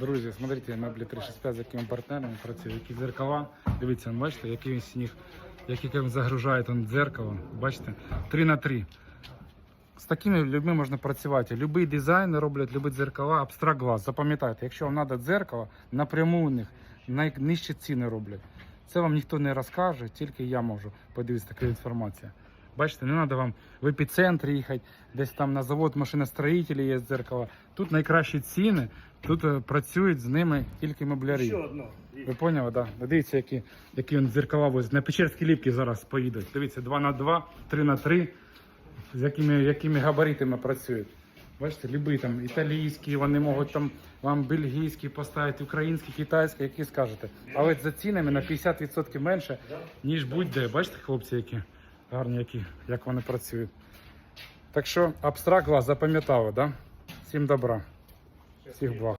Друзі, смотрите, меблі 365, з якими партнерами працює, які дзеркала. Дивіться, бачите, який він сніг, який він загружає он дзеркало. Бачите? 3 на 3. З такими людьми можна працювати. Любий дизайн роблять, любі дзеркала, абстракт глаз. Запам'ятайте, якщо вам треба дзеркало, напряму у них найнижчі ціни роблять. Це вам ніхто не розкаже, тільки я можу подивитися така інформація. Бачите, не треба вам в епіцентрі їхати, десь там на завод машиностроїтелі є дзеркала. Тут найкращі ціни, тут е, працюють з ними тільки меблярі. Ще одно. Ви поняли, так? Да? Дивіться, які, які він дзеркала возить. На Печерські ліпки зараз поїдуть. Дивіться, 2 на 2 3 на 3 з якими, якими габаритами працюють. Бачите, любі там італійські, вони можуть там вам бельгійські поставити, українські, китайські, які скажете. Але за цінами на 50% менше, ніж будь-де. Бачите, хлопці, які гарні, які, як вони працюють. Так що абстракт вас запам'ятали, да? Всім добра. Всіх благ.